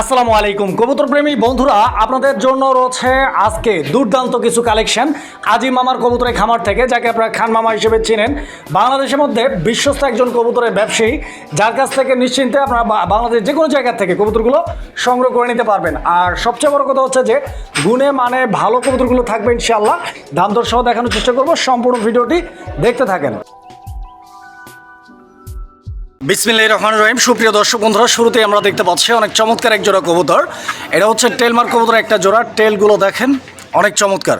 আসসালামু আলাইকুম কবুতর প্রেমী বন্ধুরা, আপনাদের জন্য রয়েছে আজকে দুর্দান্ত কিছু কালেকশন আজি মামার কবুতরের খামার থেকে, যাকে আপনারা খান মামা হিসেবে চেনেন। বাংলাদেশের মধ্যে বিশ্বস্ত একজন কবুতরের ব্যবসায়ী, যার কাছ থেকে নিশ্চিন্তে আপনারা বাংলাদেশের যে কোনো জায়গা থেকে কবুতরগুলো সংগ্রহ করে নিতে পারবেন। আর সবচেয়ে বড় কথা হচ্ছে যে, গুণে মানে ভালো কবুতরগুলো থাকবে ইনশাল্লাহ দাম দর সহ দেখানোর চেষ্টা করব, সম্পূর্ণ ভিডিওটি দেখতে থাকেন। বিসমিল্লাহির রহমানির রহিম। সুপ্রিয় দর্শক বন্ধুরা শুরুতেই আমরা দেখতে পাচ্ছি অনেক চমৎকার এক জোড়া কবুতর। এটা হচ্ছে টেলমার কবুতর একটা জোড়া। টেলগুলো দেখেন অনেক চমৎকার।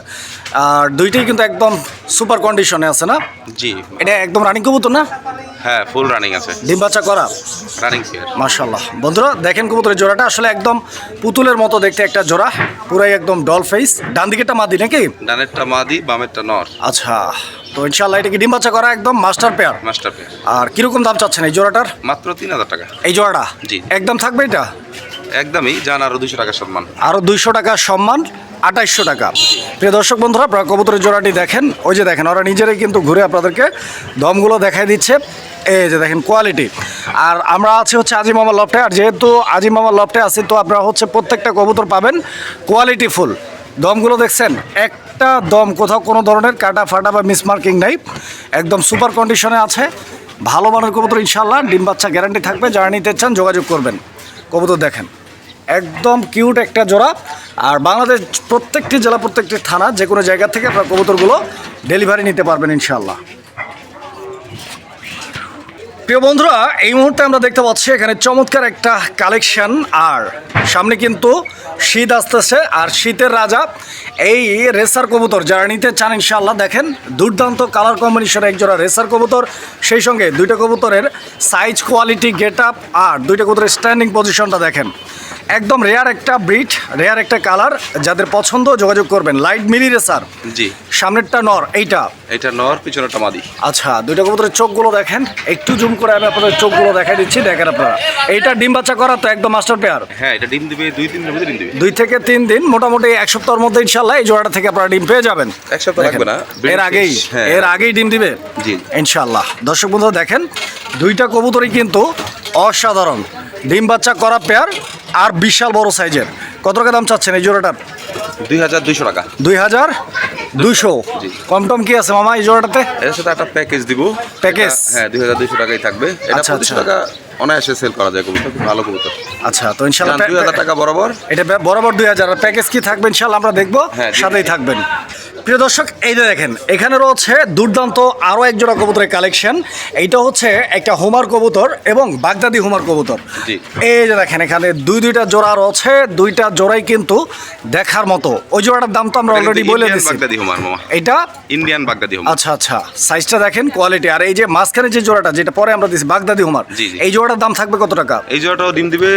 আর দুইটাই কিন্তু একদম সুপার কন্ডিশনে আছে না? জি। এটা একদম রানিং কবুতর না? হ্যাঁ ফুল রানিং আছে। ডিম বাচ্চা করা? রানিং পেয়ার মার্শাল্লাহ বন্ধুরা দেখেন কবুতরের জোড়াটা। আসলে একদম পুতুলের মতো দেখতে একটা জোড়া। পুরাই একদম ডল ফেস ডান দিকেরটা মাদি নাকি? ডানেরটা মাদি বামেরটা নর। আচ্ছা। তো ইনশাল্লাহ এটা কি ডিম বাচ্চা করা একদম মাস্টার পেয়ার মাস্টার পেয়ার আর কীরকম দাম চাচ্ছেন এই জোড়াটার? মাত্র তিন হাজার টাকা। এই জোড়াটা? জি। একদম থাকবে এটা? একদমই যান আরও দুশো টাকা সম্মান। আরও দুইশো টাকা সম্মান আঠাইশশো টাকা। প্রিয় দর্শক বন্ধুরা আপনারা কবুতরের জোড়াটি দেখেন। ওই যে দেখেন ওরা নিজেরাই কিন্তু ঘুরে আপনাদেরকে দমগুলো দেখাই দিচ্ছে। এই যে দেখেন কোয়ালিটি আর আমরা আছি হচ্ছে আজি মামা লফটে আর যেহেতু আজি মামা লফটে আছি তো আপনারা হচ্ছে প্রত্যেকটা কবুতর পাবেন কোয়ালিটি ফুল দমগুলো দেখছেন? একটা দম, কোথাও কোনো ধরনের কাটা ফাটা বা মিসমার্কিং নাই। একদম সুপার কন্ডিশনে আছে। ভালো মানের কবুতর ইনশাল্লাহ ডিম বাচ্চা গ্যারান্টি থাকবে। যারা নিতে চান যোগাযোগ করবেন। কবুতর দেখেন, একদম কিউট একটা জোড়া। আর বাংলাদেশ প্রত্যেকটি জেলা, প্রত্যেকটি থানা যে কোনো জায়গা থেকে আপনার কবুতরগুলো ডেলিভারি নিতে পারবেন ইনশাল্লাহ প্রিয় বন্ধুরা, এই মুহূর্তে আমরা দেখতে পাচ্ছি এখানে চমৎকার একটা কালেকশন আর সামনে কিন্তু শীত আসতেছে, আর শীতের রাজা এই রেসার কবুতর যারা নিতে চান ইনশাআল্লাহ, দেখেন দুর্দান্ত কালার কম্বিনেশনের একজোড়া রেসার কবুতর। সেই সঙ্গে দুইটা কবুতরের সাইজ কোয়ালিটি গেট আপ আর দুইটা কবুতরের স্ট্যান্ডিং পজিশনটা দেখেন। একদম রেয়ার একটা ব্রিড রেয়ার একটা কালার যাদের পছন্দ যোগাযোগ করবেন। লাইট মিলি রেসার জি। সামনেরটা নর এইটা? এটা নর পিছনেরটা মাদি। আচ্ছা দুইটা কবুতরের চোখগুলো দেখেন। একটু জুম করে আমি আপনাদের চোখগুলো দেখাই দিচ্ছি দেখেন আপনারা। এইটা ডিম বাচ্চা করা তো একদম মাস্টার পেয়ার হ্যাঁ এটা ডিম দিবে দুই তিন দিনের মধ্যে ডিম দিবে। দুই থেকে তিন দিন মোটামুটি এক সপ্তাহের মধ্যে ইনশাল্লাহ এই জোড়াটা থেকে আপনারা ডিম পেয়ে যাবেন। এক সপ্তাহ লাগবে না। এর আগেই হ্যাঁ। এর আগেই ডিম দিবে? জি। ইনশাল্লাহ দর্শক বন্ধুরা দেখেন দুইটা কবুতরই কিন্তু অসাধারণ। ডিম বাচ্চা করা পেয়ার আর বিশাল বড় সাইজের। কত টাকা দাম চাচ্ছেন এই জোড়াটার দুই হাজার দুইশো টাকা। দুই হাজার দুইশো? জি। কম টম কি আছে মামা এই জোড়াটাতে? এর সাথে একটা প্যাকেজ দিব। প্যাকেজ? হ্যাঁ দুই হাজার দুইশো টাকাই থাকবে। এটা আচ্ছা, পঁচিশশো আচ্ছা। টাকা অনায়াসে সেল করা যায় কবুতর। খুব ভালো কবুতর। আচ্ছা তো ইনশাল্লাহ দুই হাজার টাকা বরাবর। এটা বরাবর দুই হাজার। প্যাকেজ কি থাকবে ইনশাল্লাহ আমরা দেখব। হ্যাঁ, সাথেই থাকবেন। প্রিয় দর্শক এই যে দেখেন এখানে রয়েছে দুর্দান্ত আরও এক জোড়া কবুতরের কালেকশন। এইটা হচ্ছে একটা হোমার কবুতর এবং বাগদাদি হোমার কবুতর। এই যে দেখেন এখানে দুই দুইটা জোড়া রয়েছে দুইটা জোড়াই কিন্তু দেখার মতো। ওই জোড়াটার দাম তো আমরা অলরেডি বলে দিচ্ছি এইটা? ইন্ডিয়ান বাগদাদি হুমার আচ্ছা আচ্ছা। সাইজটা দেখেন কোয়ালিটি আর এই যে মাঝখানে যে জোড়াটা যেটা পরে আমরা দিচ্ছি বাগদাদি হোমার। এই জোড়াটার দাম থাকবে কত টাকা? এই জোড়াটাও ডিম দিবে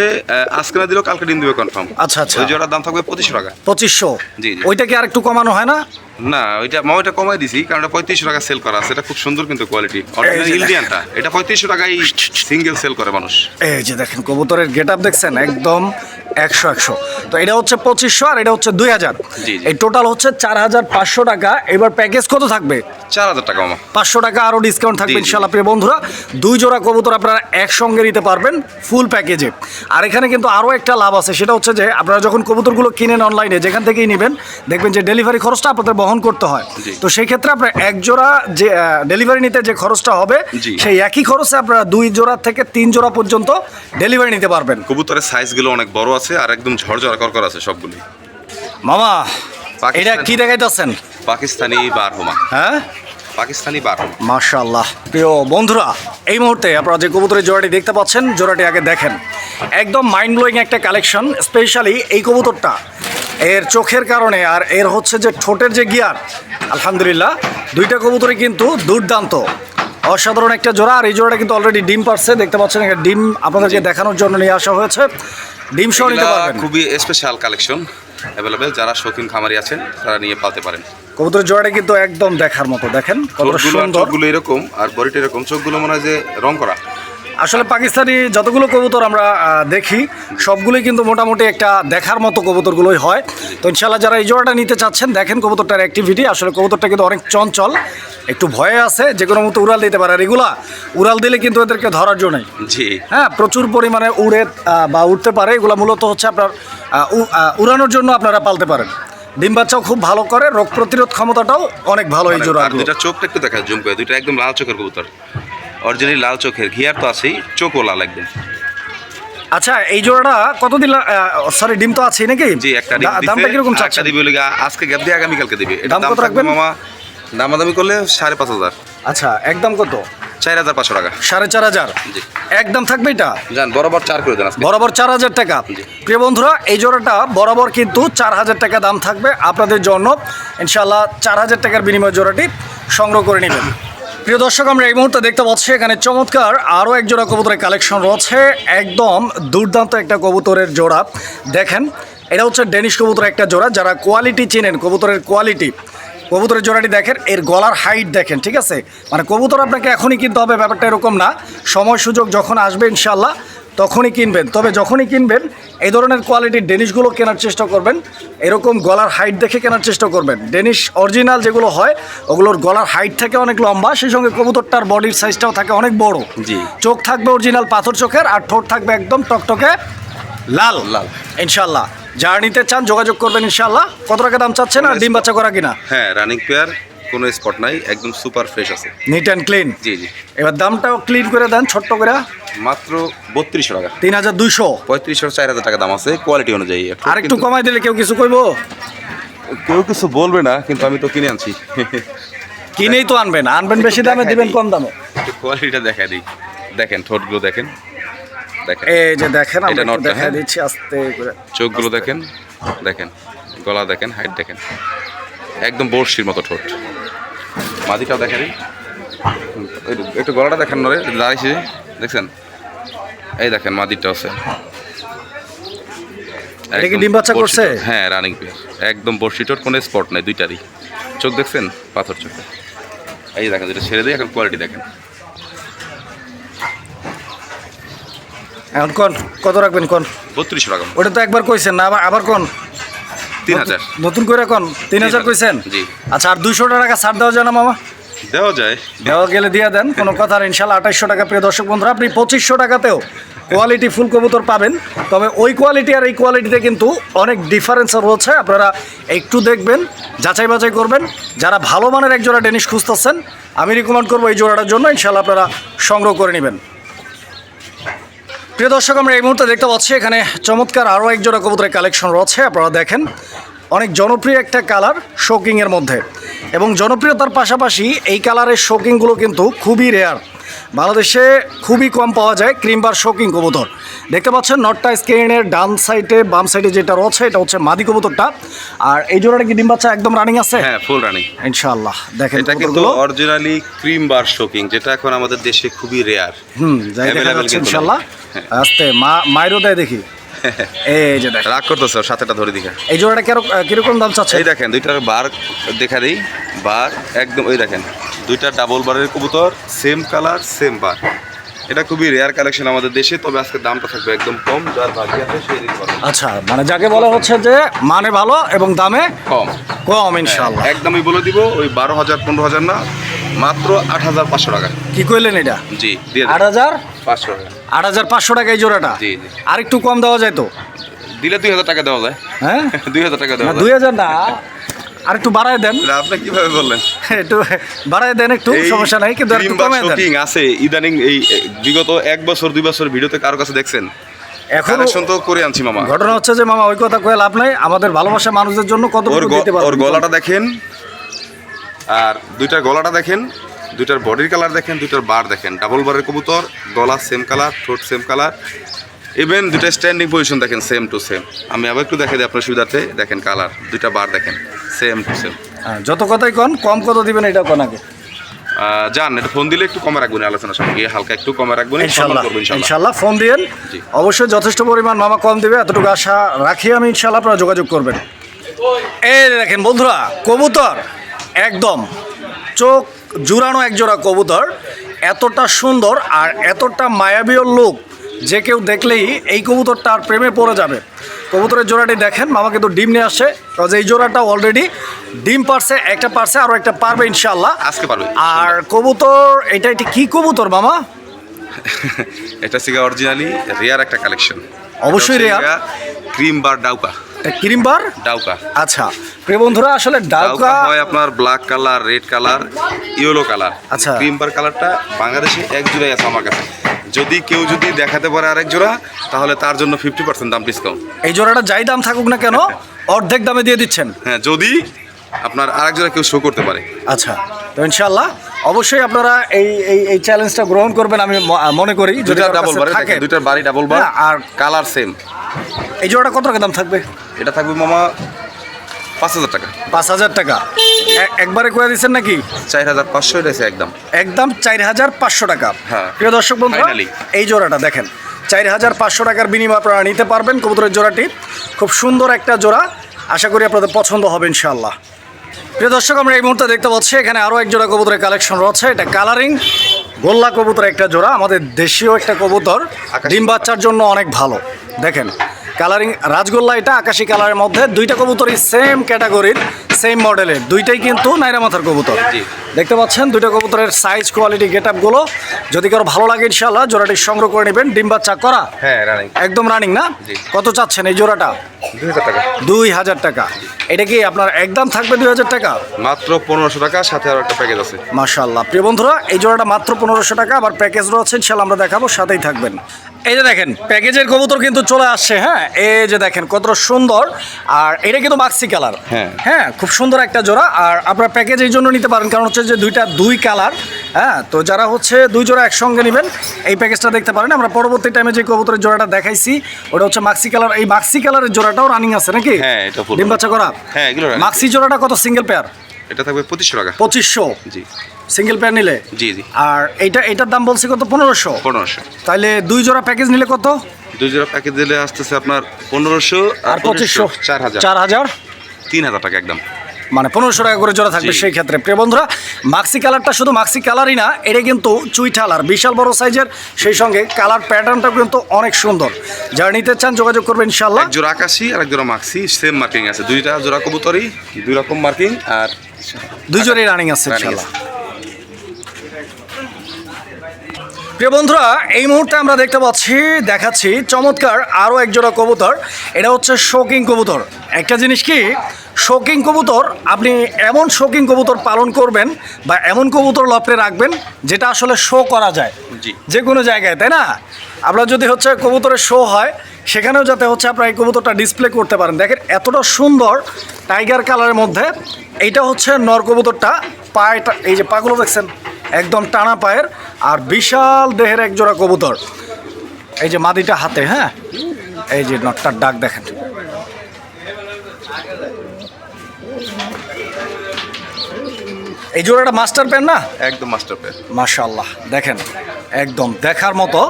আজকে না দিলেও কালকে ডিম দিবে কনফার্ম আচ্ছা, আচ্ছা। ওই জোড়ার দাম থাকবে পঁচিশশো টাকা। পঁচিশশো? জি। ওইটা কি আর একটু কমানো হয় না? না ওইটা মামা এটা কমাই দিছি কারণ এটা পঁয়ত্রিশশো টাকা সেল করা আছে। এটা খুব সুন্দর কিন্তু কোয়ালিটি অরিজিনাল ইন্ডিয়ানটা এটা পঁয়ত্রিশশো টাকায় সিঙ্গেল সেল করে মানুষ। এই যে দেখেন কবুতরের গেট আপ দেখছেন? একদম একশো একশো। তো এটা হচ্ছে পঁচিশশো আর এটা হচ্ছে দুই হাজার। এই টোটাল হচ্ছে চার হাজার পাঁচশো টাকা। এবার প্যাকেজ কত থাকবে? চার হাজার টাকা মামা। পাঁচশো টাকা আরও ডিসকাউন্ট থাকবে। ইনশাল্লাহ প্রিয় বন্ধুরা। দুই জোড়া কবুতর আপনারা একসঙ্গে নিতে পারবেন ফুল প্যাকেজে আর এখানে কিন্তু আরও একটা লাভ আছে। সেটা হচ্ছে যে আপনারা যখন কবুতরগুলো কিনেন অনলাইনে যেখান থেকেই নেবেন দেখবেন যে ডেলিভারি খরচটা আপনাদের বহন করতে হয়। তো সেই ক্ষেত্রে আপনার এক জোড়া যে ডেলিভারি নিতে যে খরচটা হবে। সেই একই খরচে আপনারা দুই জোড়া থেকে তিন জোড়া পর্যন্ত ডেলিভারি নিতে পারবেন। কবুতরের সাইজগুলো অনেক বড় আছে আর একদম ঝরঝরা করকর আছে সবগুলি। মামা এটা কি দেখাইতেছেন? পাকিস্তানি বার হোমা। হ্যাঁ? পাকিস্তানি বার মাশাআল্লাহ। প্রিয় বন্ধুরা এই মুহূর্তে আপনারা যে কবুতরের জোড়াটি দেখতে পাচ্ছেন জোড়াটি আগে দেখেন। একদম মাইন্ড ব্লোয়িং একটা কালেকশন স্পেশালি এই কবুতরটা। এর চোখের কারণে আর এর হচ্ছে যে ঠোঁটের যে গিয়ার আলহামদুলিল্লাহ দুইটা কবুতরই কিন্তু দুর্দান্ত। অসাধারণ একটা জোড়া আর এই জোড়াটা কিন্তু অলরেডি ডিম পারছে। দেখতে পাচ্ছেন এখানে ডিম আপনাদেরকে দেখানোর জন্য নিয়ে আসা হয়েছে। ডিম সহ নিতে পারবেন। খুবই স্পেশাল কালেকশন অ্যাভেলেবেল যারা শৌখিন খামারি আছেন তারা নিয়ে পালতে পারেন। কবুতরের জোড়াটা কিন্তু একদম দেখার মতো দেখেন কত সুন্দর। চোখগুলো এরকম আর বডিটা এরকম চোখগুলো মনে হয় যে রং করা। আসলে পাকিস্তানি যতগুলো কবুতর আমরা দেখি সবগুলোই কিন্তু মোটামুটি একটা দেখার মতো কবুতরগুলোই হয়। তো ইনশাল্লাহ যারা এই জোড়াটা নিতে চাচ্ছেন দেখেন কবুতরটার অ্যাক্টিভিটি আসলে কবুতরটা কিন্তু অনেক চঞ্চল একটু ভয়ে আছে যে কোনো মতো উড়াল দিতে পারে। আর এগুলা উড়াল দিলে কিন্তু এদেরকে ধরার জন্যই জি। হ্যাঁ প্রচুর পরিমাণে উড়ে বা উঠতে পারে। এগুলো মূলত হচ্ছে আপনার উড়ানোর জন্য আপনারা পালতে পারেন। ডিম বাচ্চাও খুব ভালো করে রোগ প্রতিরোধ ক্ষমতাটাও অনেক ভালো এই জোড়া আর চোখটা একটু দেখা জুম করে। দুইটা একদম লাল চোখের কবুতর। অরিজিনালি লাল চোখের ঘিয়ার তো আছেই চোখও লাল একদম। আচ্ছা এই জোড়াটা কত দিন সরি ডিম তো আছেই নাকি? জি একটা ডিম দামটা কীরকম একটা দিবে আজকে গ্যাপ দিয়ে আগামীকালকে দিবে। এটা দাম কত রাখবেন? মামা দামাদামি করলে সাড়ে পাঁচ হাজার। আচ্ছা একদম কত? চার হাজার পাঁচশো টাকা। সাড়ে চার হাজার? জি। একদম থাকবে এটা? যান বরাবর চার করে দেন বরাবর চার হাজার টাকা। প্রিয় বন্ধুরা এই জোড়াটা বরাবর কিন্তু চার হাজার টাকা দাম থাকবে। আপনাদের জন্য ইনশাল্লাহ চার হাজার টাকার বিনিময়ে জোড়াটি সংগ্রহ করে নেবেন। প্রিয় দর্শক, আমরা এই মুহূর্তে দেখতে পাচ্ছি এখানে চমৎকার আরও এক জোড়া কবুতরের কালেকশন রয়েছে। একদম দুর্দান্ত একটা কবুতরের জোড়া। দেখেন, এটা হচ্ছে ডেনিশ কবুতরের একটা জোড়া, যারা কোয়ালিটি চেনেন, কবুতরের কোয়ালিটি। কবুতরের জোড়াটি দেখেন, এর গলার হাইট দেখেন, ঠিক আছে? মানে কবুতর আপনাকে এখনই কিনতে হবে, ব্যাপারটা এরকম না। সময় সুযোগ যখন আসবে ইনশাল্লাহ তখনই কিনবেন। তবে যখনই কিনবেন এই ধরনের কোয়ালিটির ডেনিশগুলো কেনার চেষ্টা করবেন। এরকম গলার হাইট দেখে কেনার চেষ্টা করবেন। ডেনিশ অরিজিনাল যেগুলো হয় ওগুলোর গলার হাইট থাকে অনেক লম্বা সেই সঙ্গে কবুতরটার বডির সাইজটাও থাকে অনেক বড়। জি। চোখ থাকবে অরিজিনাল পাথর চোখের আর ঠোঁট থাকবে একদম টকটকে লাল। লাল। ইনশাল্লাহ যারা নিতে চান যোগাযোগ করবেন ইনশাল্লাহ কত টাকা দাম চাচ্ছেন? আর ডিম বাচ্চা করা কিনা? হ্যাঁ রানিং পেয়ার কোনো স্পট নাই একদম সুপার ফ্রেশ আছে। নিট অ্যান্ড ক্লিন জি জি। এবার দামটাও ক্লিন করে দেন ছোট্ট করে। মাত্র বত্রিশশো টাকা। তিন হাজার দুইশো। পঁয়ত্রিশশো চার হাজার টাকা দাম আছে কোয়ালিটি অনুযায়ী। আর একটু কমাই দিলে কেউ কিছু কইবো? কেউ কিছু বলবে না কিন্তু আমি তো কিনে আনছি। কিনেই তো আনবেন আনবেন বেশি দামে দিবেন কম দামে। কোয়ালিটিটা দেখা দিই। দেখেন ঠোঁটগুলো দেখেন। দেখেন। এই যে দেখেন এটা একটু দেখা? দিচ্ছি আস্তে করে। চোখগুলো দেখেন। দেখেন গলা দেখেন হাইট দেখেন। একদম বর্ষির মতো ঠোঁট। মাদিটাও দেখা একটু- গলাটা দেখেন নরে দাঁড়িয়েছে দেখছেন? এই দেখেন মাদিরটা আছে। এটা কি ডিম বাচ্চা করছে? হ্যাঁ রানিং পেয়ার একদম বর্ষি ঠোঁট কোনো স্পট নাই দুইটারই। চোখ দেখছেন? পাথর চোখে। এই দেখেন যেটা ছেড়ে দিয়ে এখন কোয়ালিটি দেখেন। এখন কোন? কত রাখবেন কোন? বত্রিশশো টাকা। ওটা তো একবার কইছেন না আবার আবার কোন? তিন হাজার। নতুন করে এখন তিন হাজার কইছেন? জি। আচ্ছা আর দুইশো টাকা ছাড় দেওয়া যায় না মামা? দেওয়া যায়। দেওয়া গেলে দিয়ে দেন কোনো কথা ইনশাল্লাহ আঠাইশশো টাকা প্রিয় দর্শক বন্ধুরা আপনি পঁচিশশো টাকাতেও কোয়ালিটি ফুল কবুতর পাবেন। তবে ওই কোয়ালিটি আর এই কোয়ালিটিতে কিন্তু অনেক ডিফারেন্স রয়েছে। আপনারা একটু দেখবেন যাচাই বাছাই করবেন। যারা ভালো মানের এক জোড়া ডেনিশ খুঁজতেছেন আমি রিকমেন্ড করব এই জোড়াটার জন্য। ইনশাল্লাহ আপনারা সংগ্রহ করে নেবেন। প্রিয় দর্শক, আমরা এই মুহূর্তে দেখতে পাচ্ছি এখানে চমৎকার আরও এক জোড়া কবুতরের কালেকশন রয়েছে। আপনারা দেখেন, অনেক জনপ্রিয় একটা কালার শোকিংয়ের মধ্যে। এবং জনপ্রিয়তার পাশাপাশি এই কালারের শোকিংগুলো কিন্তু খুবই রেয়ার বাংলাদেশে খুবই কম পাওয়া যায় ক্রিমবার শোকিং কবুতর। দেখতে পাচ্ছেন নটটা স্ক্রিনের ডান সাইডে বাম সাইডে যেটা রয়েছে এটা হচ্ছে মাদি কবুতরটা। আর এই জোড়াটা কি ডিম বাচ্চা একদম রানিং আছে? হ্যাঁ ফুল রানিং ইনশাআল্লাহ দেখেন এটা কিন্তু। অরিজিনালি ক্রিম বার শোকিং যেটা এখন আমাদের দেশে খুবই রেয়ার হুম যাই দেখা যাচ্ছে ইনশাআল্লাহ। ইনশাল্লাহ হ্যাঁ। আস্তে মা মায়েরও দেয় দেখি। এই যে দেখ রাগ করতেছে সাথেটা ধরে দিকে। এই জোড়াটা কেরো- কীরকম দাম চাচ্ছে এই দেখেন দুইটার বার দেখা দিই বার একদম ওই দেখেন দুইটা ডাবল বারের কবুতর সেম কালার সেম বার। এটা খুবই রেয়ার কালেকশন আমাদের দেশে তবে আজকে দামটা থাকবে একদম কম যার ভাগ্য আছে সেই আচ্ছা মানে যাকে বলা হচ্ছে যে মানে ভালো এবং দামে কম। কম ইনশাল্লাহ একদমই বলে দিব ওই বারো হাজার পনেরো হাজার না মাত্র আট হাজার পাঁচশো টাকা কি কইলেন এটা? জি দিয়ে আট হাজার? পাঁচশো টাকা। আট হাজার পাঁচশো টাকা এই জোড়াটা? জি, জি। আর একটু কম দেওয়া যায় তো? দিলে দুই হাজার টাকা দেওয়া যায়। হ্যাঁ? দুই হাজার টাকা দেওয়া দুই হাজার না আর একটু বাড়ায় দেন। আপনি কীভাবে বললেন? একটু বাড়ায় দেন একটু সমস্যা নাই কিন্তু একটু কমে দেন। আছে ইদানিং এই বিগত এক বছর দুই বছর ভিডিওতে কারও কাছে দেখছেন? এখন তো করে আনছি মামা। ঘটনা হচ্ছে যে মামা ওই কথা কয়ে লাভ নাই। আমাদের ভালোবাসা মানুষদের জন্য কত দিতে পারব? ওর গলাটা দেখেন আর দুইটার গলাটা দেখেন দুইটার বডির কালার দেখেন দুইটার বার দেখেন। ডাবল বারের কবুতর গলা সেম কালার ঠোঁট সেম কালার ইভেন দুটা স্ট্যান্ডিং পজিশন দেখেন সেম টু সেম আমি আবার একটু দেখে দিই আপনার সুবিধার্থে দেখেন কালার দুইটা বার দেখেন সেম টু সেম যত কথাই কন কম কত দিবেন এটা কোন আগে? যান এটা ফোন দিলে একটু কমে রাখবেন আলোচনা সঙ্গে হালকা একটু কমে রাখবেন ইনশাল্লাহ ইনশাল্লাহ। ফোন দিয়েন। অবশ্যই যথেষ্ট পরিমাণ মামা কম দিবে এতটুকু আশা রাখি আমি ইনশাল্লাহ আপনারা যোগাযোগ করবেন। এই দেখেন বন্ধুরা কবুতর একদম চোখ জুড়ানো এক জোড়া কবুতর এতটা সুন্দর আর এতটা মায়াবীয় লোক যে কেউ দেখলেই এই কবুতরটা আর প্রেমে পড়ে যাবে। কবুতরের জোড়াটি দেখেন মামা কিন্তু ডিম নিয়ে আসছে কারণ এই জোড়াটা অলরেডি ডিম পারছে একটা পারছে আরও একটা পারবে ইনশাল্লাহ আজকে পারবে আর কবুতর এটা এটি কি কবুতর মামা? এটা সিগা অরিজিনালি রেয়ার একটা কালেকশন অবশ্যই রেয়ার ক্রিম বার ডাউকা। ক্রিমবার ডাউকা। আচ্ছা। প্রিয় বন্ধুরা আসলে ডাউকা হয় আপনার black colour red colour yellow colour আচ্ছা। ক্রিম বার কালারটা বাংলাদেশে এক জোড়াই আছে আমার কাছে। যদি কেউ যদি দেখাতে পারে আরেক জোড়া তাহলে তার জন্য ফিফটি পার্সেন্ট দাম ডিসকাউন্ট এই জোড়াটা যাই দাম থাকুক না কেন অর্ধেক দামে দিয়ে দিচ্ছেন। হ্যাঁ যদি আপনার আরেক জোড়া কেউ শো করতে পারে। আচ্ছা তো ইনশাল্লাহ অবশ্যই আপনারা এই এই এই চ্যালেঞ্জটা গ্রহণ করবেন আমি মনে করি। দুইটা ডাবল বার থাকে। দুইটার বাড়ি ডাবল বার আর- কালার সেম এই জোড়াটা কত টাকা দাম থাকবে? এটা থাকবে মামা পাঁচ হাজার টাকা। পাঁচ হাজার টাকা। একবারে করে দিচ্ছেন নাকি? চার হাজার পাঁচশো এটা একদম। একদম চার হাজার পাঁচশো টাকা। হ্যাঁ। প্রিয় দর্শক বন্ধু এই জোড়াটা দেখেন চার হাজার পাঁচশো টাকার বিনিময় আপনারা নিতে পারবেন কবুতরের জোড়াটি। খুব সুন্দর একটা জোড়া। আশা করি আপনাদের পছন্দ হবে ইনশাল্লাহ প্রিয় দর্শক আমরা এই মুহূর্তে দেখতে পাচ্ছি এখানে আরও এক জোড়া কবুতরের কালেকশন রয়েছে। এটা কালারিং গোল্লা কবুতর একটা জোড়া আমাদের দেশীয় একটা কবুতর ডিম বাচ্চার জন্য অনেক ভালো। দেখেন কালারিং রাজগোল্লা এটা আকাশি কালারের মধ্যে। দুইটা কবুতরই সেম ক্যাটাগরির সেম মডেলের দুইটাই কিন্তু নাইরা মাথার কবুতর। দেখতে পাচ্ছেন দুইটা কবুতরের সাইজ কোয়ালিটি গেট আপগুলো যদি কারও ভালো লাগে ইনশাল্লাহ জোড়াটি সংগ্রহ করে নেবেন। ডিম বাচ্চা করা। হ্যাঁ একদম রানিং না? কত চাচ্ছেন এই জোড়াটা? দুই হাজার টাকা। দুই হাজার টাকা। এটা কি আপনার একদম থাকবে দুই হাজার টাকা? মাত্র পনেরোশো টাকা সাথে আরও একটা প্যাকেজ আছে। মাশাল্লাহ প্রিয় বন্ধুরা এই জোড়াটা মাত্র পনেরোশো টাকা। আবার প্যাকেজ রয়েছে ইনশাল্লাহ আমরা দেখাবো সাথেই থাকবেন। এই যে দেখেন প্যাকেজের কবুতর কিন্তু চলে আসছে হ্যাঁ? এই যে দেখেন কত সুন্দর। আর এটা কিন্তু মাক্সি কালার হ্যাঁ। হ্যাঁ খুব সুন্দর একটা জোড়া। আর আপনার প্যাকেজ এই জন্য নিতে পারেন কারণ হচ্ছে যে দুইটা দুই কালার হ্যাঁ? তো যারা হচ্ছে দুই জোড়া একসঙ্গে নেবেন এই প্যাকেজটা দেখতে পারেন। আমরা পরবর্তী টাইমে যে কবুতরের জোড়াটা দেখাইছি ওটা হচ্ছে মাক্সি কালার এই মাক্সি কালারের জোড়াটাও রানিং আছে নাকি? হ্যাঁ, এটা ডিম বাচ্চা করা? হ্যাঁ, এগুলো মাক্সি জোড়াটা কত? সিঙ্গেল পেয়ার এটা থাকবে পঁচিশশো টাকা। পঁচিশশো। জি। সিঙ্গেল পেয়ার নিলে? জি জি। আর এইটা এটার দাম বলছি কত? পনেরোশো? পনেরোশো। তাহলে দুই জোড়া প্যাকেজ নিলে কত? দুই জোড়া প্যাকেজ দিলে আসতেছে আপনার পনেরোশো আর পঁচিশশো। চার হাজার চার হাজার তিন হাজার টাকা একদম। মানে পনেরোশো টাকা করে জোড়া থাকবে সেই ক্ষেত্রে। প্রিয় বন্ধুরা মাক্সি কালারটা শুধু মাক্সি কালারই না এটা কিন্তু চুইঠালার বিশাল বড় সাইজের সেই সঙ্গে কালার প্যাটার্নটাও কিন্তু অনেক সুন্দর। যারা নিতে চান যোগাযোগ করবেন ইনশাল্লাহ এক জোড়া আকাশি আর এক জোড়া মাক্সি সেম মার্কিং আছে। দুইটা জোড়া কবুতরই দুই রকম মার্কিং আর দুই জোড়াই রানিং আছে ইনশাল্লাহ প্রিয় বন্ধুরা এই মুহূর্তে আমরা দেখতে পাচ্ছি দেখাচ্ছি চমৎকার আরও একজোড়া কবুতর। এটা হচ্ছে শোকিং কবুতর। একটা জিনিস কি শোকিং কবুতর আপনি এমন শোকিং কবুতর পালন করবেন বা এমন কবুতর লপড়ে রাখবেন যেটা আসলে শো করা যায়। জি। যে কোনো জায়গায় তাই না? আপনার যদি হচ্ছে কবুতরের শো হয় সেখানেও যাতে হচ্ছে আপনার এই কবুতরটা ডিসপ্লে করতে পারেন। দেখেন এতটা সুন্দর টাইগার কালারের মধ্যে এইটা হচ্ছে নর কবুতরটা পায়েটা এই যে পাগুলো দেখছেন একদম টানা পায়ের আর বিশাল দেহের এক জোড়া কবুতর। এই যে মাদিটা হাতে হ্যাঁ? এই যে নটটার ডাক দেখেন। এই জোড়াটা মাস্টার পেন না? একদম মাস্টার পেয়ার মাশাল্লাহ দেখেন একদম দেখার মতো।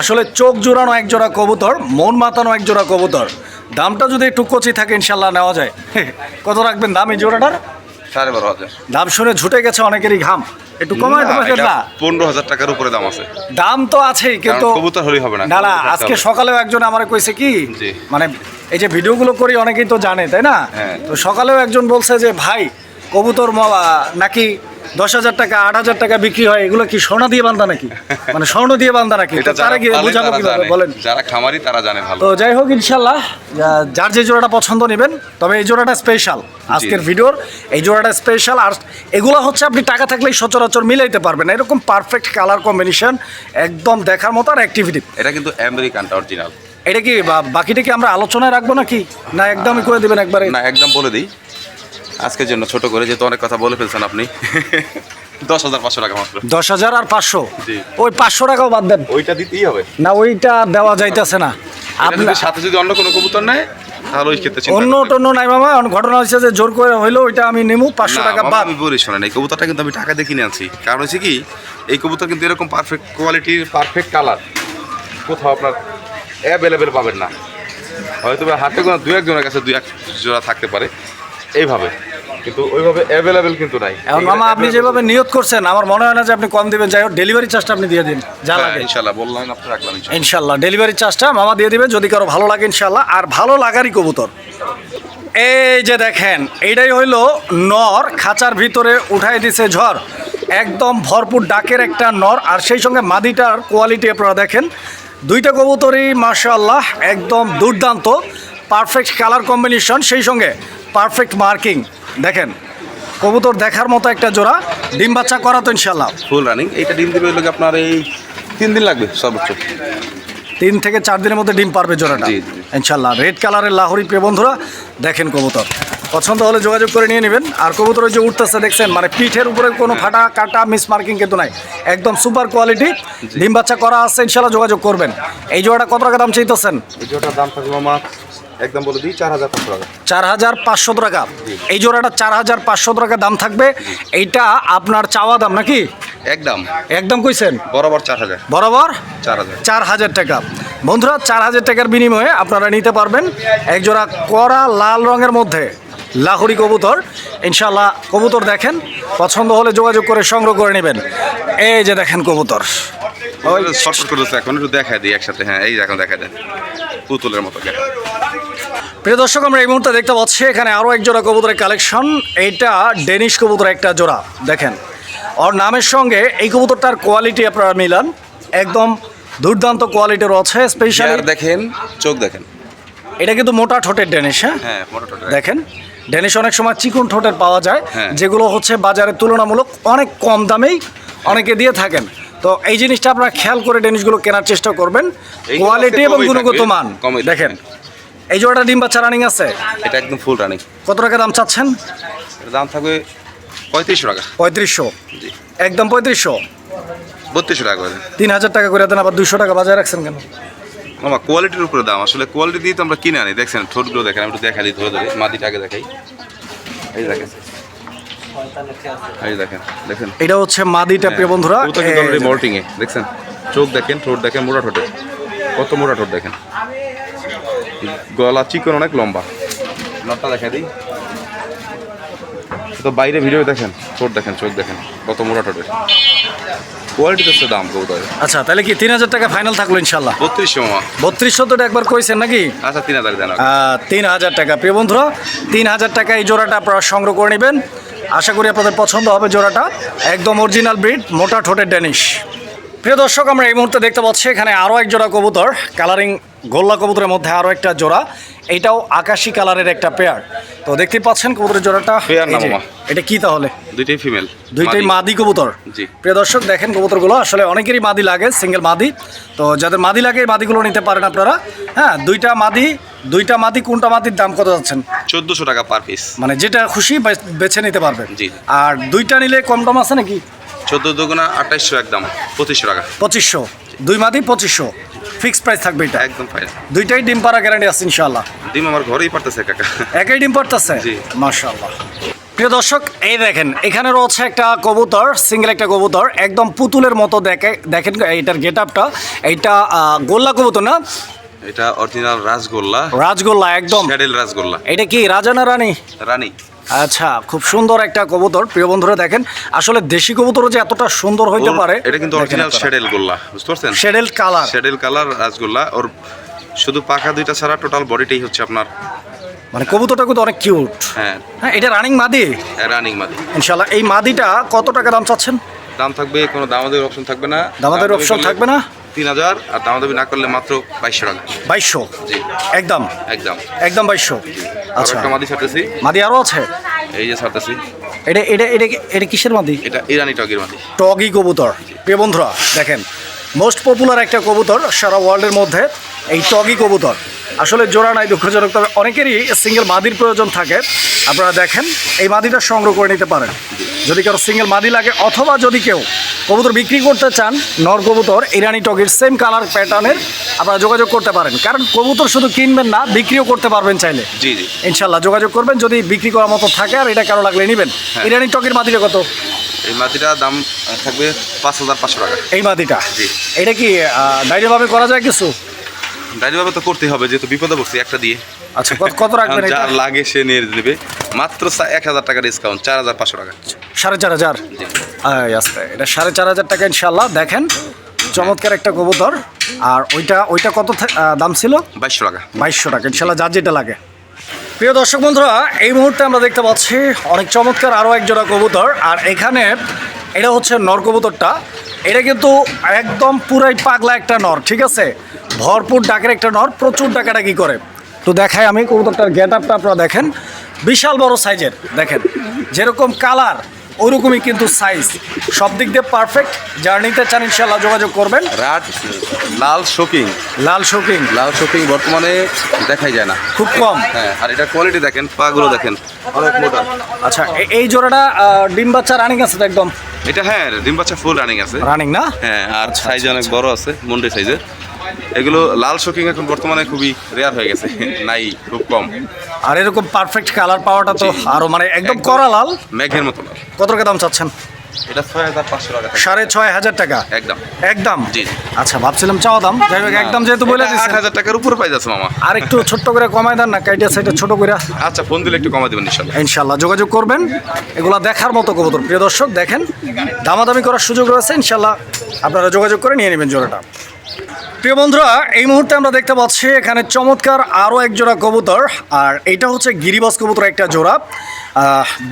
আসলে চোখ জোড়ানো এক জোড়া কবুতর মন মাতানো এক জোড়া কবুতর। দামটা যদি একটু কচি থাকে ইনশাল্লাহ নেওয়া যায়। কত রাখবেন দাম এই জোড়াটার? সাড়ে বারো হাজার। দাম শুনে ঝুটে গেছে অনেকেরই ঘাম। একটু কমায় না, তোমাকে না পনেরো হাজার টাকার উপরে দাম আছে। দাম তো আছেই কিন্তু কবুতর হলেই হবে না, না না আজকে সকালেও একজন আমার কইছে কি মানে এই যে ভিডিওগুলো করি অনেকেই তো জানে তাই না? হ্যাঁ। তো সকালেও একজন বলছে যে ভাই কবুতর নাকি দশ হাজার টাকা আট হাজার টাকা বিক্রি হয় এগুলো কি সোনা দিয়ে বান্ধা নাকি? মানে স্বর্ণ দিয়ে বান্ধা নাকি? তারা গিয়ে বুঝাবো কীভাবে বলেন। যারা খামারি তারা জানে ভালো। তো যাই হোক ইনশাল্লাহ যার যে জোড়াটা পছন্দ নেবেন তবে এই জোড়াটা স্পেশাল আজকের ভিডিওর। এই জোড়াটা স্পেশাল আর এগুলো হচ্ছে আপনি টাকা থাকলেই সচরাচর মিলাইতে পারবেন। এরকম পারফেক্ট কালার কম্বিনেশন একদম দেখার মতো আর অ্যাক্টিভিটি এটা কিন্তু আমেরিকানটা অরিজিনাল এটা কি বাকিটা কি আমরা আলোচনায় রাখব নাকি? না একদমই করে দিবেন একবারে? না একদম বলে দিই। আজকের জন্য ছোট করে যেহেতু অনেক কথা বলে ফেলছেন আপনি। দশ হাজার পাঁচশো টাকা মাত্র। দশ হাজার আর পাঁচশো? ওই পাঁচশো টাকাও বাদ দেন। ওইটা দিতেই হবে। না ওইটা দেওয়া যাইতেছে না। এটা আপনি যদি সাথে যদি অন্য কোনো কবুতর নেয় তাহলে ওই ক্ষেত্রে অন্য টন্য নাই মামা অন্য ঘটনা হয়েছে যে জোর করে হইল ওইটা আমি নেব পাঁচশো টাকা বাদ। আমি বলি শোনেন এই কবুতরটা কিন্তু আমি টাকা দিয়ে কিনে আনছি। কারণ হচ্ছে কি এই কবুতর কিন্তু এরকম পারফেক্ট কোয়ালিটির পারফেক্ট কালার কোথাও আপনার অ্যাভেলেবেল পাবেন না। হয়তো বা হাতে কোনো দু একজনের কাছে দুই এক জোড়া থাকতে পারে। এইভাবে। কিন্তু ওইভাবে অ্যাভেলেবেল কিন্তু নাই। এখন মামা আপনি যেভাবে নিয়ত করছেন আমার মনে হয় না যে আপনি কম দিবেন। যাই হোক ডেলিভারি চার্জটা আপনি দিয়ে দিন। যা হ্যাঁ, লাগে। ইনশাল্লাহ বললাম আপনি রাখলাম ইনশাল্লাহ। ডেলিভারি চার্জটা মামা দিয়ে দিবে যদি কারও ভালো লাগে ইনশাল্লাহ। আর ভালো লাগারই কবুতর। এই যে দেখেন এইটাই হইল নর। খাঁচার ভিতরে উঠাই দিছে ঝড়। একদম ভরপুর ডাকের একটা নর। আর সেই সঙ্গে মাদিটার কোয়ালিটি আপনারা দেখেন। দুইটা কবুতরই মার্শাল্লাহ একদম দুর্দান্ত। পারফেক্ট কালার কম্বিনেশন সেই সঙ্গে পারফেক্ট মার্কিং দেখেন কবুতর দেখার মতো একটা জোড়া ডিম বাচ্চা করা তো ইনশাল্লাহ ফুল রানিং এইটা ডিম দিবে হলো কি আপনার এই তিন দিন লাগবে সর্বোচ্চ। তিন থেকে চার দিনের মধ্যে ডিম পারবে জোড়াটা। ইনশাল্লাহ রেড কালারের লাহোরি প্রিয় বন্ধুরা দেখেন কবুতর। পছন্দ হলে যোগাযোগ করে নিয়ে নেবেন। আর কবুতর ওই যে উঠতেছে দেখছেন মানে পিঠের উপরে কোনো ফাটা কাটা মিস মার্কিং কিন্তু নাই। একদম সুপার কোয়ালিটি ডিম বাচ্চা করা আছে ইনশাল্লাহ যোগাযোগ করবেন। এই জোড়াটা কত টাকা দাম চাইতেছেন? এই জোটার দাম থাকবে মামা একদম বলে দিই চার হাজার পাঁচশো টাকা। চার হাজার পাঁচশো টাকা। এই জোড়াটা চার হাজার পাঁচশো টাকা দাম থাকবে। এইটা আপনার চাওয়া দাম নাকি? একদম। একদম কইছেন? বরাবর চার হাজার। বরাবর? চার হাজার। চার হাজার টাকা। বন্ধুরা চার হাজার টাকার বিনিময়ে আপনারা নিতে পারবেন একজোড়া কড়া লাল রঙের মধ্যে লাহোরি কবুতর। ইনশাল্লাহ কবুতর দেখেন পছন্দ হলে যোগাযোগ করে সংগ্রহ করে নেবেন। এই যে দেখেন কবুতর। শর্ট করে এখন একটু দেখায় দিই একসাথে হ্যাঁ এই এখন দেখা দেন পুতুলের মতো দেখা প্রিয় দর্শক আমরা এই মুহূর্তে দেখতে পাচ্ছি এখানে আরও এক জোড়া কবুতরের কালেকশন। এইটা ডেনিশ কবুতর একটা জোড়া দেখেন। ওর নামের সঙ্গে এই কবুতরটার কোয়ালিটি আপনারা মিলান। একদম দুর্দান্ত কোয়ালিটির আছে স্পেশালি দেখেন চোখ দেখেন। এটা কিন্তু মোটা ঠোঁটের ডেনিশ হ্যাঁ? হ্যাঁ দেখেন ডেনিশ অনেক সময় চিকন ঠোঁটের পাওয়া যায় হ্যাঁ। যেগুলো হচ্ছে বাজারে তুলনামূলক অনেক কম দামেই অনেকে দিয়ে থাকেন। তো এই জিনিসটা আপনারা খেয়াল করে ডেনিশগুলো কেনার চেষ্টা করবেন। কোয়ালিটি এবং গুণগত মান দেখেন। এই জোড়াটা ডিম বাচ্চা রানিং আছে? এটা একদম ফুল রানিং কত টাকা দাম চাচ্ছেন? এর দাম থাকবে পঁয়ত্রিশশো টাকা। পঁয়ত্রিশশো? জি। একদম পঁয়ত্রিশশো? বত্রিশশো টাকা করে। তিন হাজার টাকা করে দেন আবার দুশো টাকা বাজায় রাখছেন কেন? মামা কোয়ালিটির উপরে দাম। আসলে কোয়ালিটি দিয়ে তো আমরা কিনে আনি। দেখছেন ঠোঁটগুলো দেখেন আমি একটু দেখা দিই ধরে ধরে। মাটিটা আগে দেখাই। এই দেখেন। এই দেখেন দেখেন। এটা হচ্ছে মাদিটা প্রিয় বন্ধুরা। ও তো কিন্তু এই অলরেডি যে- মল্টিং এ দেখছেন? চোখ দেখেন ঠোঁট দেখেন মোটা ঠোঁটে। কত মোটা ঠোঁট দেখেন। গলা চিকন অনেক লম্বা। নটটা দেখা দিই। তো বাইরে ভিডিও দেখেন ঠোঁট দেখেন চোখ দেখেন কত মোটা ঠোঁটের। কোয়ালিটি তো দাম কৌতায় আচ্ছা তাহলে কি তিন হাজার টাকা ফাইনাল থাকল ইনশাল্লাহ বত্রিশশো মামা। বত্রিশশো তো একবার কইছেন নাকি? আচ্ছা তিন হাজার তিন হাজার টাকা। প্রিয় বন্ধুরা তিন হাজার টাকা এই জোড়াটা আপনারা সংগ্রহ করে নেবেন। আশা করি আপনাদের পছন্দ হবে জোড়াটা। একদম অরিজিনাল ব্রিড মোটা ঠোঁটের ড্যানিশ প্রিয় দর্শক আমরা এই মুহূর্তে দেখতে পাচ্ছি এখানে আরও এক জোড়া কবুতর কালারিং গোল্লা কবুতরের মধ্যে আরও একটা জোড়া। এইটাও আকাশি কালারের একটা পেয়ার তো দেখতে পাচ্ছেন কবুতরের জোড়াটা। এটা কি তাহলে? দুইটাই ফিমেল দুইটাই মাদি। কবুতর? জি। প্রিয় দর্শক দেখেন কবুতরগুলো। আসলে অনেকেরই মাদি লাগে সিঙ্গেল মাদি। তো যাদের মাদি লাগে এই মাদিগুলো নিতে পারেন আপনারা। হ্যাঁ দুইটা মাদি দুইটা মাদি কোনটা মাদির দাম কত যাচ্ছেন? চোদ্দোশো টাকা পার পিস মানে যেটা খুশি বেছে নিতে পারবেন। জি। আর দুইটা নিলে কম দাম আছে নাকি? চোদ্দ দুগুণা আঠাইশশো একদম পঁচিশশো টাকা। পঁচিশশো। দুই মাদি পঁচিশশো। ফিক্সড প্রাইস থাকবে এটা? একদম ফাইনাল দুইটাই ডিম পাড়া গ্যারান্টি আছে ইনশাল্লাহ ডিম আমার ঘরেই পারতেছে কাকা একই ডিম পারতেছে জি। মাশাল্লাহ প্রিয় দর্শক এই দেখেন এখানে রয়েছে একটা কবুতর সিঙ্গেল একটা কবুতর একদম পুতুলের মতো দেখে দেখেন এইটার গেট আপটা এইটা গোল্লা কবুতর না? এটা অরিজিনাল রাসগোল্লা রাজগোল্লা একদম। রাসগোল্লা এটা কি রাজানা রানী? রানী। আচ্ছা খুব সুন্দর একটা কবুতর। প্রিয় বন্ধুরা দেখেন আসলে দেশি কবুতর যে এতটা সুন্দর হইতে পারে এটা কিন্তু অরিজিনাল শ্যাডেল গোল্লা বুঝতে পারছেন? শেডেল কালার শেডেল কালার রাসগোল্লা ওর শুধু পাখা দুইটা ছাড়া টোটাল বডিটাই হচ্ছে আপনার। মানে কবুতরটা কিন্তু অনেক কিউট হ্যাঁ। হ্যাঁ এটা রানিং মাদি? রানিং মাদি। ইনশাল্লাহ এই মাদিটা কত টাকা দাম চাচ্ছেন? দাম থাকবে কোনো দামাদের অপশন থাকবে না। দামাদামি অপশন থাকবে না? তিন হাজার আর দামাদামি না করলে মাত্র বাইশশো টাকা। বাইশশো? জি। একদম? একদম। একদম বাইশশো? আচ্ছা। একটা মাদি ছাড়তেছি। মাদি আরও আছে? এই যে ছাড়তেছি। এটা এটা এটা এটা কিসের মাদি? এটা ইরানি টগির মাদি। টগি কবুতর। প্রিয় বন্ধুরা দেখেন মোস্ট পপুলার একটা কবুতর সারা ওয়ার্ল্ডের মধ্যে এই টগি কবুতর। আসলে জোড়া নাই দুঃখজনক তবে অনেকেরই সিঙ্গেল মাদির প্রয়োজন থাকে। আপনারা দেখেন এই মাদিটা সংগ্রহ করে নিতে পারেন। যদি কারও সিঙ্গেল মাদি লাগে অথবা যদি কেউ কবুতর বিক্রি করতে চান নর কবুতর ইরানি টকের সেম কালার প্যাটার্নের আপনারা যোগাযোগ করতে পারেন। কারণ কবুতর শুধু কিনবেন না বিক্রিও করতে পারবেন চাইলে। জি জি। ইনশাল্লাহ যোগাযোগ করবেন যদি বিক্রি করার মতো থাকে আর এটা কারও লাগলে নেবেন। ইরানি টকের মাটিটা কত? এই মাটিটা দাম থাকবে পাঁচ হাজার পাঁচশো টাকা। এই মাটিটা? জি। এটা কি ডাইরেক্টভাবে করা যায় কিছু? ডাইরিভাবে তো করতেই হবে যেহেতু বিপদে পড়ছি একটা দিয়ে। আচ্ছা কত রাখবেন লাগে সে নিয়ে দেবে মাত্র এক হাজার টাকা ডিসকাউন্ট চার হাজার পাঁচশো টাকা। সাড়ে চার হাজার? জি। আয় আস্তে এটা সাড়ে চার হাজার টাকা ইনশাল্লাহ দেখেন চমৎকার একটা কবুতর। আর ওইটা ওইটা কত দাম ছিল? বাইশশো টাকা। বাইশশো টাকা ইনশাল্লাহ যার যেটা লাগে। প্রিয় দর্শক বন্ধুরা এই মুহূর্তে আমরা দেখতে পাচ্ছি অনেক চমৎকার আরও এক জোড়া কবুতর। আর এখানে এটা হচ্ছে নর কবুতরটা। এটা কিন্তু একদম পুরাই পাগলা একটা নর ঠিক আছে? ভরপুর ডাকের একটা নর প্রচুর ডাকাডাকি করে। তো দেখাই আমি কবুতরটার গেট আপটা আপনারা দেখেন। বিশাল বড় সাইজের দেখেন। যেরকম কালার ওইরকমই কিন্তু সাইজ। সব দিক দিয়ে পারফেক্ট। জার্নিতে চান ইনশাল্লাহ যোগাযোগ করবেন। রাট লাল শোকিং লাল শোকিং লাল শোকিং বর্তমানে দেখাই যায় না। খুব কম। হ্যাঁ আর এটা কোয়ালিটি দেখেন পাগুলো দেখেন অনেক মোটা। আচ্ছা এই জোড়াটা ডিম বাচ্চা রানিং আছে তো একদম? এটা হ্যাঁ ডিম বাচ্চা ফুল রানিং আছে। রানিং না? হ্যাঁ আর সাইজ অনেক বড় আছে মুন্ডে সাইজের এগুলো লাল শোকিং এখন বর্তমানে খুবই রেয়ার হয়ে গেছে নাই খুব কম। আর এরকম পারফেক্ট কালার পাওয়াটা তো আরও মানে একদম। করা লাল? মেঘের মতো লাল। কত টাকা দাম চাচ্ছেন? এটা ছয় হাজার পাঁচশো টাকা সাড়ে ছয় হাজার টাকা? একদম। একদম? জি। আচ্ছা ভাবছিলাম চাওয়া দাম। যাই হোক একদম যেহেতু বলে আট হাজার টাকার উপরে পাই যাচ্ছে মামা। আর একটু ছোট্ট করে কমাই দেন না ছোট করে। আচ্ছা ফোন দিলে একটু কমা দেবেন ইনশাল্লাহ। ইনশাল্লাহ যোগাযোগ করবেন। এগুলো দেখার মতো কবুতর। প্রিয় দর্শক দেখেন দামাদামি করার সুযোগ রয়েছে। ইনশাল্লাহ আপনারা যোগাযোগ করে নিয়ে নেবেন জোড়াটা। প্রিয় বন্ধুরা এই মুহূর্তে আমরা দেখতে পাচ্ছি এখানে চমৎকার আরও এক জোড়া কবুতর আর এটা হচ্ছে গিরিবাস কবুতর একটা জোড়া।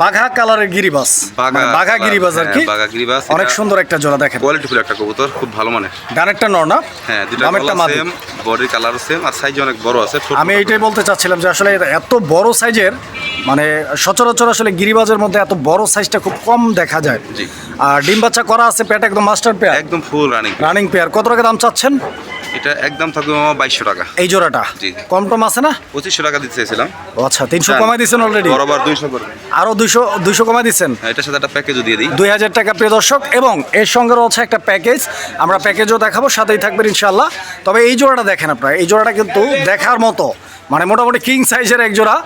বাঘা কালারের গিরিবাস। মানে বাঘা গিরিবাস আর কি। হ্যাঁ, বাঘা গিরিবাস, অনেক সুন্দর একটা জোড়া দেখেন। কোয়ালিটিফুল একটা কবুতর খুব ভালো মানের। ডানেরটা নর না? হ্যাঁ দুটা মাদি। সেম বডির কালার সেম আর সাইজ অনেক বড় আছে আমি এইটাই বলতে চাচ্ছিলাম যে আসলে এত বড় সাইজের মানে সচরাচর আসলে গিরিবাজের মধ্যে এত বড় সাইজটা খুব কম দেখা যায়। জি। আর ডিম বাচ্চা করা আছে পেট একদম মাস্টার পেয়ার একদম ফুল রানিং রানিং পেয়ার কত টাকা দাম চাচ্ছেন? এটা একদম থাকবে মামা বাইশশো টাকা। এই জোড়াটা? জি। কম টম আছে না? পঁচিশশো টাকা দিতে চাইছিলাম। ও আচ্ছা তিনশো কমাই দিচ্ছেন অলরেডি বরাবর দুইশো করে। আরও দুশো দুইশো কমাই দিচ্ছেন হ্যাঁ, এটার সাথে একটা প্যাকেজও দিয়ে দিই। দুই হাজার টাকা প্রিয় দর্শক এবং এর সঙ্গে রয়েছে একটা প্যাকেজ আমরা প্যাকেজও দেখাবো সাথেই থাকবেন ইনশাল্লাহ তবে এই জোড়াটা দেখেন আপনারা এই জোড়াটা কিন্তু দেখার মতো। মানে মোটামুটি কিং সাইজের এক জোড়া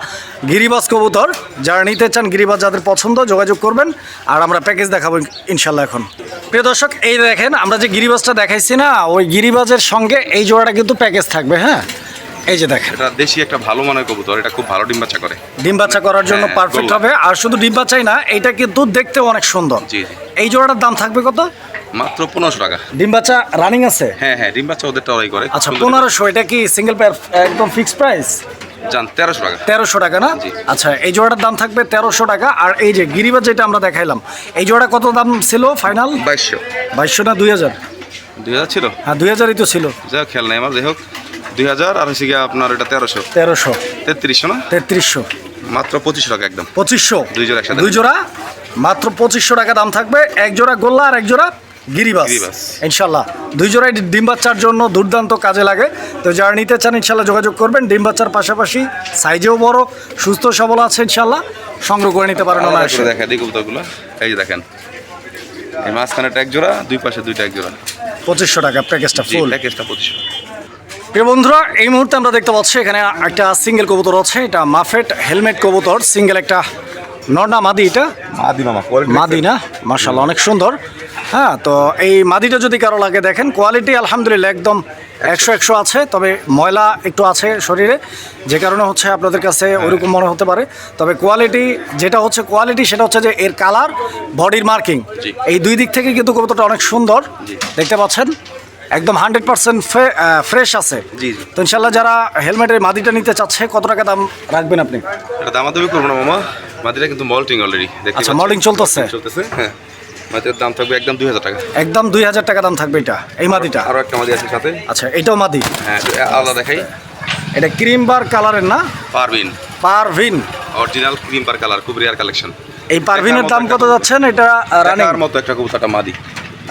গিরিবাজ কবুতর। যারা নিতে চান গিরিবাজ যাদের পছন্দ যোগাযোগ করবেন। আর আমরা প্যাকেজ দেখাবো ইনশাল্লাহ এখন। প্রিয় দর্শক এই দেখেন আমরা যে গিরিবাসটা দেখাইছি না ওই গিরিবাজের সঙ্গে এই জোড়াটা কিন্তু প্যাকেজ থাকবে হ্যাঁ? এই যে দেখেন। এটা দেশি একটা ভালো মানের কবুতর এটা খুব ভালো ডিম বাচ্চা করে। ডিম বাচ্চা করার জন্য হ্যাঁ, পারফেক্ট হবে। আর শুধু ডিম বাচ্চাই না এটা কিন্তু দেখতেও অনেক সুন্দর। এই জোড়াটার দাম থাকবে কত? মাত্র পনেরোশো টাকা। ডিম বাচ্চা রানিং আছে? হ্যাঁ হ্যাঁ ডিম বাচ্চা ওদেরটা ওরাই করে। আচ্ছা পনেরোশো এটা কি সিঙ্গেল পেয়ার একদম ফিক্সড প্রাইস জান তেরোশো টাকা। তেরোশো টাকা না? আচ্ছা এই জোড়াটার দাম থাকবে তেরোশো টাকা। আর এই যে গিরিবাজ যেটা আমরা দেখাইলাম এই জোড়া কত দাম ছিল ফাইনাল বাইশশো। বাইশশো না দুই হাজার? দুই হাজার ছিল। হ্যাঁ দুই হাজারই তো ছিল। হোক খেয়াল নাই আমার যাই হোক। দুই হাজার আর হচ্ছে গিয়ে আপনার এটা তেরোশো। তেরোশো। তেত্রিশশো না? তেত্রিশশো। মাত্র পঁচিশশো টাকা একদম। পঁচিশশো। দুই জোড়া একসাথে। দুই জোড়া মাত্র পঁচিশশো টাকা দাম থাকবে। এক জোড়া গোল্লা আর এক জোড়া গিরিবাস। ইনশাল্লাহ দুই জোড়াই ডিম বাচ্চার জন্য দুর্দান্ত কাজে লাগে। তো যারা নিতে চান ইনশাল্লাহ যোগাযোগ করবেন। ডিম বাচ্চার পাশাপাশি সাইজেও বড় সুস্থ সবল আছে ইনশাল্লাহ সংগ্রহ করে নিতে পারেন আলাদা অনায়াসে। করে দেখা দিই কবুতরগুলো। এই যে দেখেন। এই মাঝখানে এক জোড়া দুই পাশে দুইটা এক জোড়া। পঁচিশশো টাকা প্যাকেজটা ফুল প্যাকেজটা পঁচিশশো। প্রিয় বন্ধুরা এই মুহূর্তে আমরা দেখতে পাচ্ছি এখানে একটা সিঙ্গেল কবুতর আছে। এটা মাফেট হেলমেট কবুতর সিঙ্গেল একটা নর্না মাদি এটা? মাদি মামা মাদি না? মার্শাল্লাহ অনেক সুন্দর। হ্যাঁ তো এই মাদিটা যদি কারও লাগে দেখেন কোয়ালিটি আলহামদুলিল্লাহ একদম একশো একশো আছে তবে ময়লা একটু আছে শরীরে যে কারণে হচ্ছে আপনাদের কাছে ওইরকম মনে হতে পারে। তবে কোয়ালিটি যেটা হচ্ছে কোয়ালিটি সেটা হচ্ছে যে এর কালার বডির মার্কিং এই দুই দিক থেকে কিন্তু কবুতরটা অনেক সুন্দর দেখতে পাচ্ছেন? একদম হান্ড্রেড পার্সেন্ট ফ্রেশ আছে। তো ইনশাল্লাহ যারা হেলমেটের মাদিটা নিতে চাচ্ছে কত টাকা দাম রাখবেন আপনি? দামাদামি করব না মামা। মাদিটা কিন্তু মল্টিং অলরেডি আচ্ছা মল্টিং চলতেছে? চলতেছে হ্যাঁ। মাদির দাম থাকবে একদম দুই হাজার টাকা। একদম দুই হাজার টাকা দাম থাকবে এটা। এই মাদিটা? আরও একটা মাদি আছে সাথে। আচ্ছা এটাও মাদি? হ্যাঁ আলাদা দেখাই। এটা ক্রিম বার কালারের না? পারবিন পারভিন। অরিজিনাল ক্রিম পার কালার খুব রেয়ার কালেকশন এই পারভিনের দাম কত যাচ্ছেন? এটা রানিং রানিং মতো একটা কবুতরটা মাদি।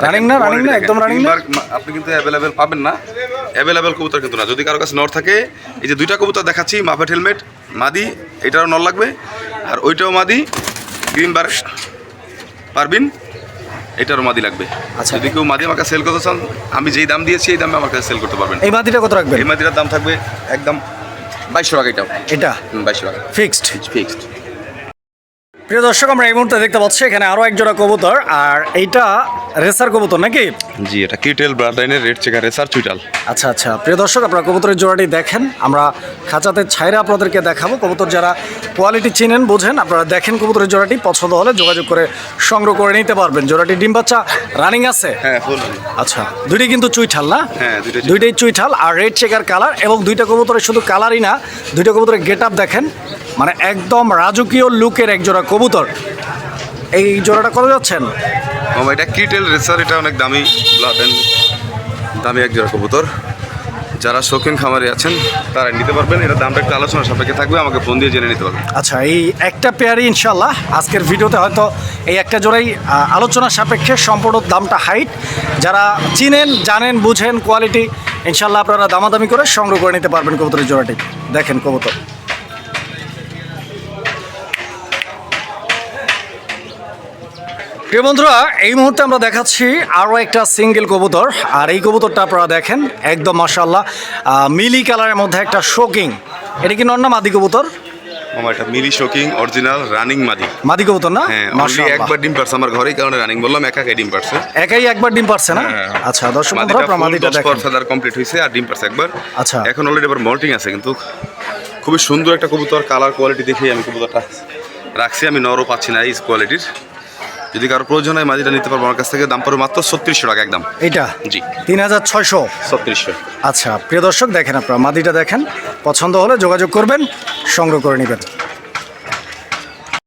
Running না, running না, একদম running না? আপনি কিন্তু অ্যাভেলেবেল পাবেন না। অ্যাভেলেবেল কবুতর কিন্তু না। যদি কারও কাছে নর থাকে এই যে দুইটা কবুতর দেখাচ্ছি মাফেট হেলমেট মাদি এটারও নর লাগবে। আর ওইটাও মাদি গ্রিন বার পারবিন এটারও মাদি লাগবে। আচ্ছা। যদি কেউ মাদি আমাকে সেল করতে চান আমি যেই দাম দিয়েছি এই দামে আমাকে কাছে সেল করতে পারবেন। এই মাদিটা কত রাখবেন? এই মাদিটার দাম থাকবে একদম বাইশশো টাকা এটা? এটা বাইশশো টাকা। ফিক্সড ফিক্সড প্রিয় দর্শক আমরা এই মুহূর্তে দেখতে পাচ্ছি এখানে আরও এক জোড়া কবুতর আর এইটা রেসার কবুতর নাকি? জি এটা কিটেল ব্লাড লাইনের রেড চেকার রেসার চুইটাল। আচ্ছা আচ্ছা। প্রিয় দর্শক আপনারা কবুতরের জোড়াটি দেখেন। আমরা খাঁচাতে ছাইরা আপনাদেরকে দেখাবো। কবুতর যারা কোয়ালিটি চিনেন বোঝেন আপনারা দেখেন কবুতরের জোড়াটি। পছন্দ হলে যোগাযোগ করে সংগ্রহ করে নিতে পারবেন। জোড়াটি ডিম বাচ্চা রানিং আছে? হ্যাঁ ফুল আচ্ছা দুইটি কিন্তু চুইঠাল না? হ্যাঁ। দুইটাই চুইঠাল আর রেড চেকার কালার এবং দুইটা কবুতরের শুধু কালারই না দুইটা কবুতরের গেট আপ দেখেন। মানে একদম রাজকীয় লুকের এক জোড়া কবুতর। এই জোড়াটা কত যাচ্ছেন? মামা এটা কিটেল রেসার এটা অনেক দামি ব্লাড দামি এক জোড়া কবুতর। যারা শৌখিন খামারে আছেন তারা নিতে পারবেন। এটা দামটা একটু আলোচনা সাপেক্ষে থাকবে আমাকে ফোন দিয়ে জেনে নিতে পারবেন। আচ্ছা এই একটা পেয়ারই ইনশাল্লাহ আজকের ভিডিওতে হয়তো এই একটা জোড়াই আলোচনা সাপেক্ষে সম্পূর্ণ দামটা হাইট। যারা চিনেন জানেন বুঝেন কোয়ালিটি ইনশাল্লাহ আপনারা দামাদামি করে সংগ্রহ করে নিতে পারবেন কবুতরের জোড়াটি। দেখেন কবুতর। প্রিয় বন্ধুরা এই মুহূর্তে আমরা দেখাচ্ছি আরও একটা সিঙ্গেল কবুতর। আর এই কবুতরটা আপনারা দেখেন একদম মাসাল্লাহ মিলি কালারের মধ্যে একটা শোকিং এটা কি নন্না মাদি কবুতর? এটা মিলি শোকিং অরিজিনাল রানিং মাদি। মাদি কবুতর না? হ্যাঁ একবার ডিম পারছে আমার ঘরেই কারণে রানিং বললাম একা একাই ডিম পারছে। একাই একবার ডিম পারছে না? হ্যাঁ। আচ্ছা দর্শক বন্ধুরা আপনারা মাদিটা দেখেন। পর কমপ্লিট হয়েছে আর ডিম পারছে একবার। আচ্ছা। এখন অলরেডি এবার মল্টিং আছে কিন্তু খুবই সুন্দর একটা কবুতর কালার কোয়ালিটি দেখেই আমি কবুতরটা রাখছি আমি নরও পাচ্ছি না এই কোয়ালিটির যদি কারও প্রয়োজন হয় মাদিটা নিতে পারব। আমার কাছ থেকে দাম পড়বে মাত্র ছত্রিশশো টাকা একদম। এটা জি। তিন হাজার ছয়শো? ছত্রিশশো। আচ্ছা প্রিয় দর্শক দেখেন আপনারা মাদিটা দেখেন। পছন্দ হলে যোগাযোগ করবেন সংগ্রহ করে নেবেন।